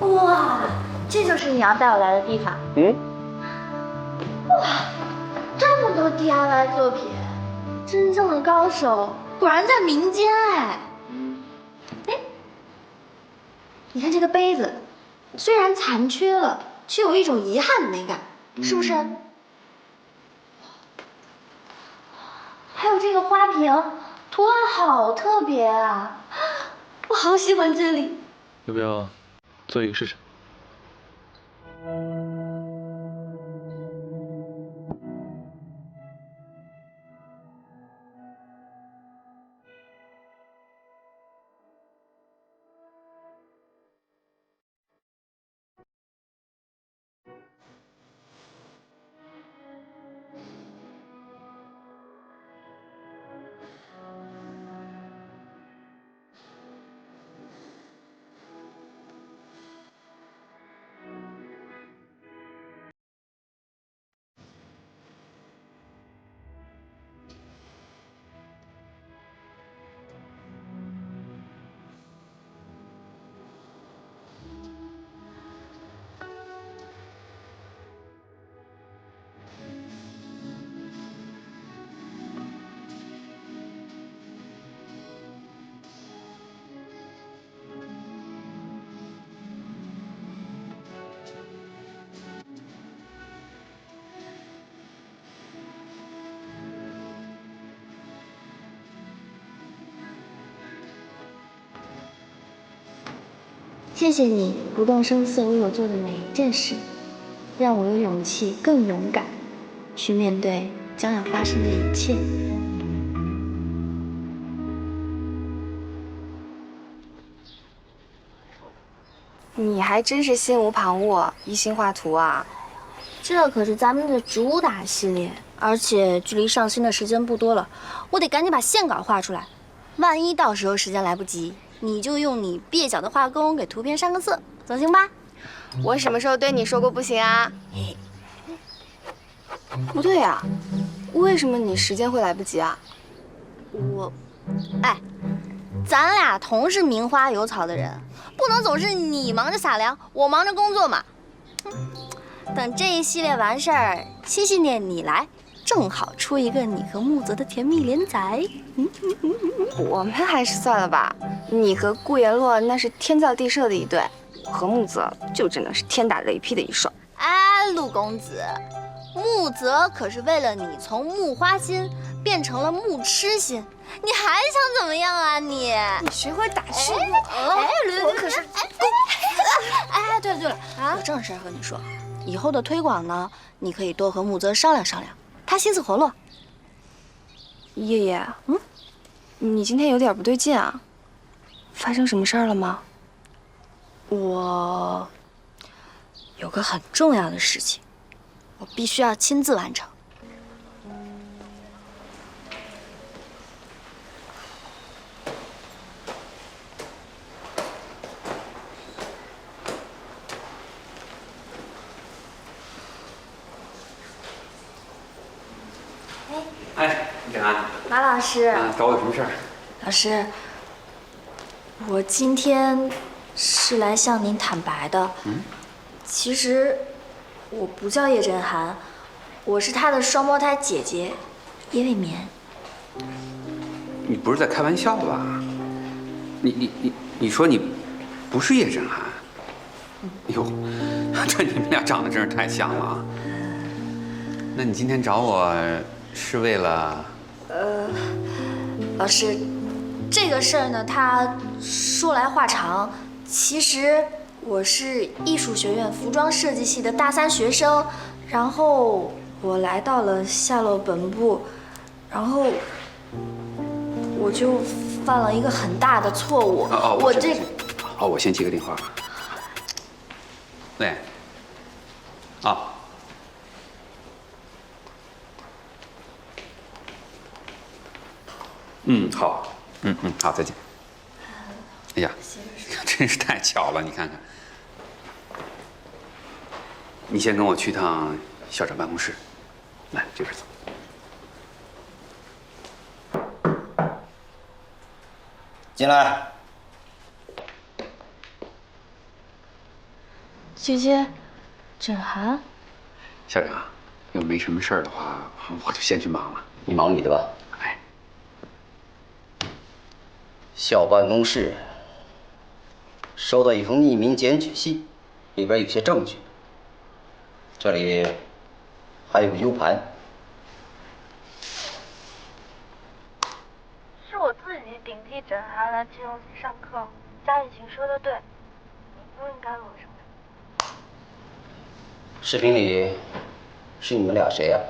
哇，这就是你要带我来的地方。嗯，哇这么多 DIY 作品，真正的高手果然在民间哎。哎，你看这个杯子，虽然残缺了，却有一种遗憾的美感，是不是？还有这个花瓶，图案好特别啊，我好喜欢这里。要不要做一个试试？谢谢你不动声色为我做的每一件事，让我有勇气更勇敢去面对将要发生的一切。你还真是心无旁骛，一心画图啊！这可是咱们的主打系列，而且距离上新的时间不多了，我得赶紧把线稿画出来。万一到时候时间来不及，你就用你蹩脚的画工给图片上个色，总行吧？我什么时候对你说过不行啊？不对呀，为什么你时间会来不及啊？我，哎，咱俩同是名花有草的人，不能总是你忙着撒粮，我忙着工作嘛。哼，等这一系列完事儿，七夕年你来，正好出一个你和木泽的甜蜜连载。我们还是算了吧。你和顾言洛那是天造地设的一对，我和木泽就只能是天打雷劈的一双。哎，陆公子，木泽可是为了你从木花心变成了木痴心，你还想怎么样啊你？你学会打趣哎，我可是哎哎，对了对了，啊，有正事和你说，以后的推广呢，你可以多和木泽商量商量，他心思活络。叶叶，嗯，你今天有点不对劲啊，发生什么事儿了吗？我有个很重要的事情，我必须要亲自完成。马老师，啊，找我有什么事儿？老师，我今天是来向您坦白的。嗯，其实我不叫叶振涵，我是他的双胞胎姐姐叶未眠。你不是在开玩笑吧？你你你你说你不是叶振涵？哎呦，这你们俩长得真是太像了啊！那你今天找我是为了？老师，这个事儿呢，他说来话长。其实我是艺术学院服装设计系的大三学生，然后我来到了夏洛本部，然后我就犯了一个很大的错误。哦哦，我这哦，我先接个电话。喂。啊。嗯，好，嗯嗯，好，再见。哎呀，真是太巧了，你看看。你先跟我去趟校长办公室，来这边走。进来。姐姐，枕涵，校长，要没什么事儿的话，我就先去忙了。你忙你的吧。哎，校办公室收到一封匿名检举信，里边有些证据。这里还有个 U 盘。是我自己顶替枕涵来金融系上课，家里琴说的对，你不应该裸什么。视频里是你们俩谁呀、